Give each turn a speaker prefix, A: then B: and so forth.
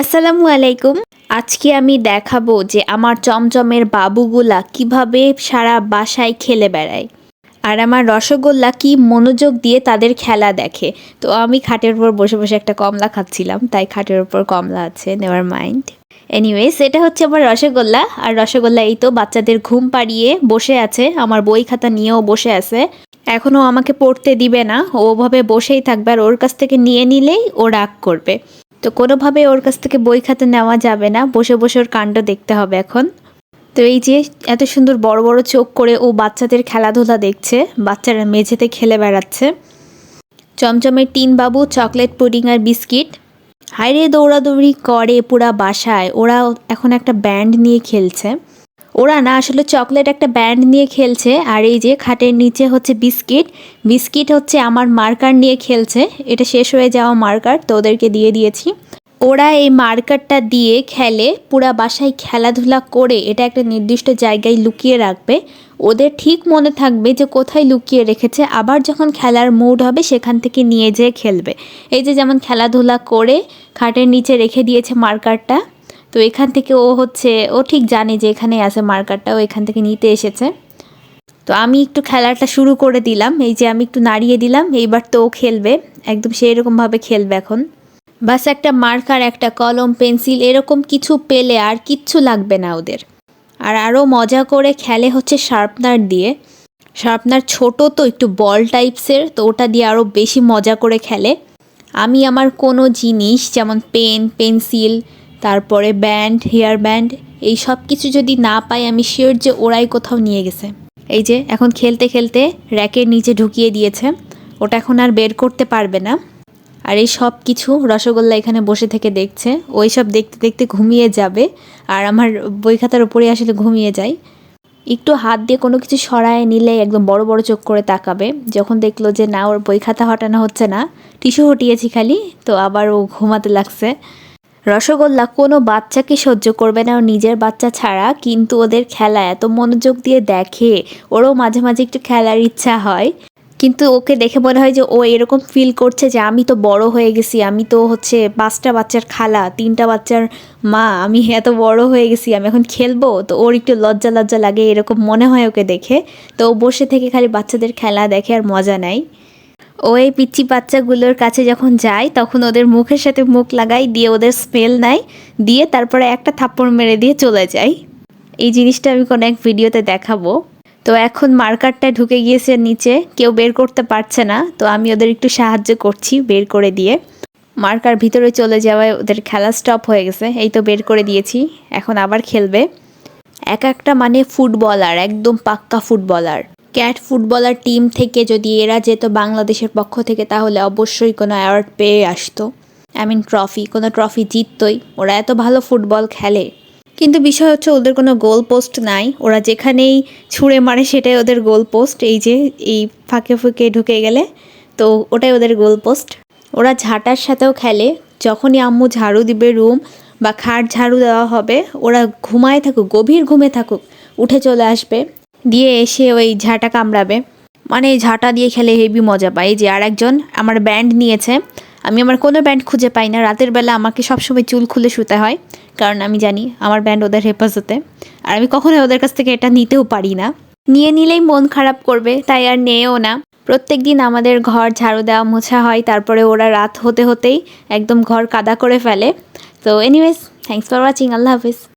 A: আসসালামু আলাইকুম। আজকে আমি দেখাবো যে আমার চমচমের বাবুগুলা কীভাবে সারা বাসায় খেলে বেড়ায়। আর আমার রসগোল্লা কি মনোযোগ দিয়ে তাদের খেলা দেখে। তো আমি খাটের উপর বসে বসে একটা কমলা খাচ্ছিলাম, তাই খাটের উপর কমলা আছে নেওয়ার মাইন্ড এনিওয়েজ এটা হচ্ছে আমার রসগোল্লা, আর রসগোল্লা এই তো বাচ্চাদের ঘুম পাড়িয়ে বসে আছে, আমার বই খাতা নিয়েও বসে আছে। এখনও আমাকে পড়তে দিবে না ওভাবে বসেই থাকবে, আর ওর কাছ থেকে নিয়ে নিলেই ও রাগ করবে। তো কোনোভাবে ওর কাছ থেকে বই খাতা নেওয়া যাবে না। বসে বসে ওর কাণ্ড দেখতে হবে এখন। তো এই যে এত সুন্দর বড় বড় চোখ করে ও বাচ্চাদের খেলাধুলা দেখছে, বাচ্চারা মেঝেতে খেলে বেড়াচ্ছে। চমচমের টিন বাবু, চকলেট পুডিং আর বিস্কিট। হাইরে দৌড়াদৌড়ি করে পুরা বাসায়। ওরা এখন একটা ব্যান্ড নিয়ে খেলছে। ওরা না আসলে চকলেট একটা ব্যান্ড নিয়ে খেলছে, আর এই যে খাটের নিচে হচ্ছে বিস্কিট। বিস্কিট হচ্ছে আমার মার্কার নিয়ে খেলছে, এটা শেষ হয়ে যাওয়া মার্কার, তো ওদেরকে দিয়ে দিয়েছি। ওরা এই মার্কারটা দিয়ে খেলে, পুরা বাসায় খেলাধুলা করে, এটা একটা নির্দিষ্ট জায়গায় লুকিয়ে রাখবে। ওদের ঠিক মনে থাকবে যে কোথায় লুকিয়ে রেখেছে, আবার যখন খেলার মুড হবে সেখান থেকে নিয়ে যেয়ে খেলবে। এই যে যেমন খেলাধুলা করে, খাটের নিচে রেখে দিয়েছে মার্কারটা। তো এখান থেকে ও হচ্ছে, ও ঠিক জানে যে এখানে আছে মার্কারটা ও এখান থেকে নিতে এসেছে। তো আমি একটু খেলাটা শুরু করে দিলাম, এই যে আমি একটু নাড়িয়ে দিলাম, এইবার তো ও খেলবে, একদম সেই রকমভাবে খেলবে এখন। বাস একটা মার্কার একটা কলম, পেন্সিল, এরকম কিছু পেলে আর কিচ্ছু লাগবে না ওদের। আর আরও মজা করে খেলে হচ্ছে শার্পনার দিয়ে। শার্পনার ছোট তো, একটু বল টাইপসের তো ওটা দিয়ে আরও বেশি মজা করে খেলে। আমি আমার কোনো জিনিস, যেমন পেন, পেন্সিল তারপরে ব্যান্ড, হেয়ার ব্যান্ড, এই সব কিছু যদি না পাই, আমি শিওর যে ওরাই কোথাও নিয়ে গেছে। এই যে, এখন খেলতে খেলতে র্যাকের নিচে ঢুকিয়ে দিয়েছে। ওটা এখন আর বের করতে পারবে না। আর এই সব কিছু রসগোল্লা এখানে বসে থেকে দেখছে। ওই সব দেখতে দেখতে ঘুমিয়ে যাবে। আর আমার বই খাতার উপরে আসলে ঘুমিয়ে যায়। একটু হাত দিয়ে কোনো কিছু সরায় নিলে একদম বড় বড় চোখ করে তাকাবে। যখন দেখল যে না, ওর বই খাতা হটানো হচ্ছে না, টিস্যু হটিয়েছি খালি, তো আবার ও ঘুমাতে লাগছে। রসগোল্লা কোনো বাচ্চাকে সহ্য করবে না, ও নিজের বাচ্চা ছাড়া, কিন্তু ওদের খেলা এত মনোযোগ দিয়ে দেখে, ওরও মাঝে মাঝে একটু খেলার ইচ্ছা হয়। কিন্তু ওকে দেখে মনে হয় যে ও এরকম ফিল করছে যে আমি তো বড় হয়ে গেছি, আমি তো হচ্ছে পাঁচটা বাচ্চার খালা, তিনটা বাচ্চার মা, আমি এত বড় হয়ে গেছি, আমি এখন খেলব? তো ওর একটু লজ্জা লজ্জা লাগে এরকম মনে হয় ওকে দেখে। তো বসে থেকে খালি বাচ্চাদের খেলা দেখে আর মজা নেয় ও এই পিচ্ছি বাচ্চাগুলোর কাছে যখন যায় তখন ওদের মুখের সাথে মুখ লাগাই, দিয়ে ওদের স্মেল নেয়, দিয়ে তারপরে একটা থাপ্পড় মেরে দিয়ে চলে যায় এই জিনিসটা আমি কোনো এক ভিডিওতে দেখাবো। তো এখন মার্কারটা ঢুকে গিয়েছে নিচে, কেউ বের করতে পারছে না, তো আমি ওদের একটু সাহায্য করছি বের করে দিয়ে। মার্কার ভিতরে চলে যাওয়ায় ওদের খেলা স্টপ হয়ে গেছে, এই তো বের করে দিয়েছি, এখন আবার খেলবে। এক একটা মানে ফুটবলার একদম পাক্কা ফুটবলার ক্যাট ফুটবলার টিম থেকে যদি এরা যেত বাংলাদেশের পক্ষ থেকে, তাহলে অবশ্যই কোনো অ্যাওয়ার্ড পেয়ে আসতো। আই মিন ট্রফি কোনো ট্রফি জিততই। ওরা এত ভালো ফুটবল খেলে। কিন্তু বিষয় হচ্ছে, ওদের কোনো গোল পোস্ট নাই। ওরা যেখানেই ছুঁড়ে মারে, সেটাই ওদের গোল পোস্ট এই যে, এই ফাঁকে ফুঁকে ঢুকে গেলে, তো ওটাই ওদের গোল পোস্ট ওরা ঝাঁটার সাথেও খেলে। যখনই আম্মু ঝাড়ু দিবে রুম বা খাট ঝাড়ু দেওয়া হবে, ওরা ঘুমায় থাকুক, গভীর ঘুমে থাকুক, উঠে চলে আসবে। দিয়ে এসে ওই ঝাঁটা কামড়াবে। মানে এই ঝাঁটা দিয়ে খেলে হেভি মজা পাই যে আর একজন আমার ব্যান্ড নিয়েছে। আমি আমার কোনো ব্যান্ড খুঁজে পাই না। রাতের বেলা আমাকে সবসময় চুল খুলে শুতে হয়। কারণ আমি জানি আমার ব্যান্ড ওদের হেফাজতে। আর আমি কখনোই ওদের কাছ থেকে এটা নিতেও পারি না। নিয়ে নিলেই মন খারাপ করবে, তাই আর নেও না। প্রত্যেক দিন আমাদের ঘর ঝাড়ু দেওয়া মোছা হয়। তারপরে ওরা রাত হতে হতেই একদম ঘর কাদা করে ফেলে। তো এনিওয়েজ থ্যাংকস ফর ওয়াচিং আল্লাহ হাফিজ।